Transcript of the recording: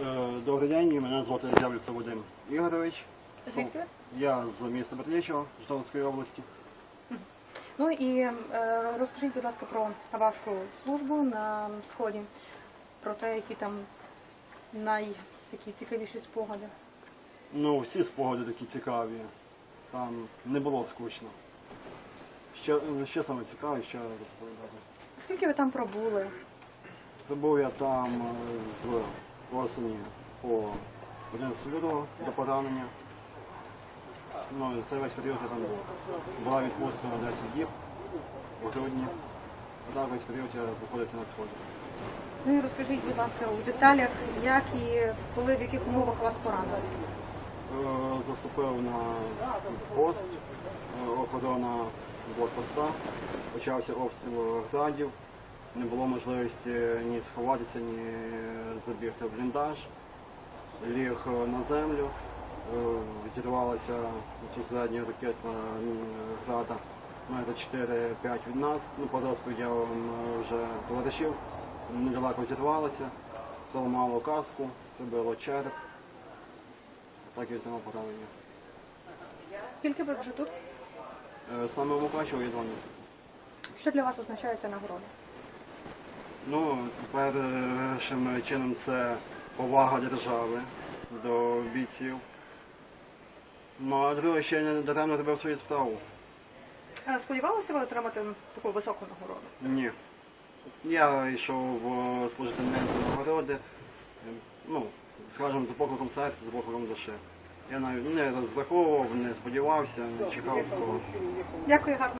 Е, Добрий день, мене звати Зявлюця Вадим Ігорович. Звідки? Я з міста Бердичева, Житомирської області. Ну і е, розкажіть, будь ласка, про вашу службу на сході, про те, які там найцікавіші спогади. Ну, всі спогади такі цікаві. Там не було скучно. Ще, ще саме цікаве, що розповідати. Скільки ви там пробули? Прибув я там е, з осені по 11 лютого до поранення. Ну, і цей весь період я там був. Була відпустка на 10 діб у грудні. А так весь період я знаходився на сході. Ну і розкажіть, будь ласка, у деталях, як і коли, в яких умовах вас поранили. Е, Заступив на пост, е, охорона з блокпоста, почався обстріл градів, не було можливості ні сховатися, ні забігти в бліндаж, ліг е, на землю, е, зірвалася ракета м, града метр 4-5 від нас. Ну, по розповідям е, вже товаришів недалеко зірвалася, зламало каску, прибило череп. Так і отримав поранення. Скільки ви вже тут? Е, Саме в Мукачево є два місяці. Що для вас означає ця нагорода? Ну, першим чином це повага держави до бійців. Ну, а друге, ще не даремно робив свою справу. Е, Сподівалися ви отримати таку високу нагороду? Ні. Я йшов е, служити не за нагороди, ну, скажімо, за покликом серця, за покликом душі. Я навіть не розраховував, не сподівався, не чекав такого. Дякую, гарно.